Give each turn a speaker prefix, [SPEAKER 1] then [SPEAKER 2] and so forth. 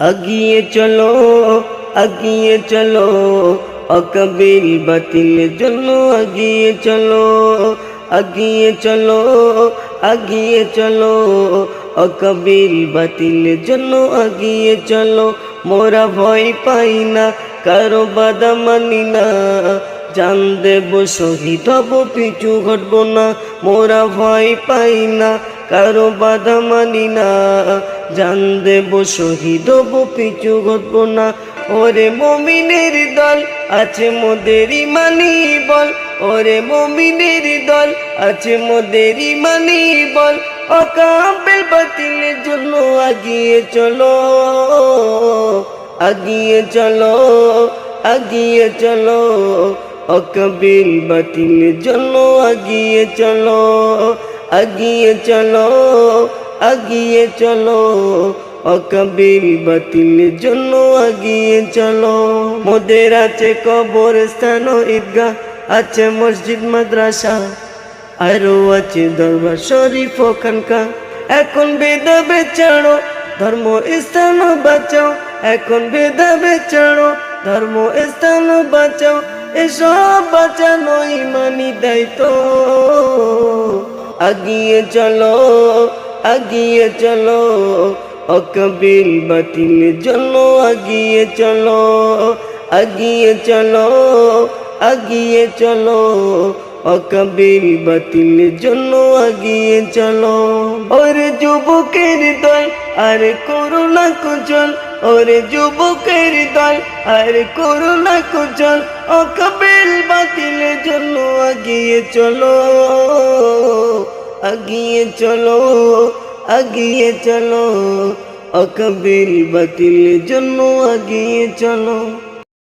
[SPEAKER 1] আগিয়ে চলো আগিয়ে চলো, অকবিল বাতিল জন্য আগিয়ে চলো আগিয়ে চলো আগিয়ে চলো, অকবিল বাতিল জন্য আগিয়ে চলো। মোরা ভয় পাই না, কারও বাদা মানি না, জান দেব, শহীদ হব, পিছু ঘটব না, মোরা ভয় পাই না কারও বাধা মানি না। জান দেব শহীদ পিছু ঘটব না। ওরে মমিনের দল, আছে মোদের ইমানি বল। ওরে মমিনের দল, আছে মোদের ইমানি বল। অকাবেল বাতিলের জন্য আগিয়ে চলো আগিয়ে চলো আগিয়ে চলো। অকবিল বাতিলের জন্য আগিয়ে চলো। আগিয়ে চলো আগিয়ে চলো অকবিল বাতিলের জন্য আগিয়ে চলো মোদের আছে কবর স্থান ঈদগাহ আছে মসজিদ মাদ্রাসা আরও আছে দরবার শরীফ ওখানকা এখন বেদা বেচারো ধর্ম স্থান বাঁচাও এখন বেদা বেচারো ধর্ম স্থান বাঁচাও এসব বাঁচানো ইমানি দায়িত্ব আগিয়ে চলো আগিয়ে চলো, অকবিল বাতিলের জন্য আগিয়ে চলো আগিয়ে চলো আগিয়ে চলো, অকবিল বাতিলের জন্য আগিয়ে চলো। ওরে যুবকের দল আর করোনা কুচল, ওরে যুবকের দল আর করোনা কুচল, অকবিল বাতিলের জন্য আগিয়ে চলো। আগিয়ে চলো আগিয়ে চলো অকবিল বাতিলের জন্য আগিয়ে চলো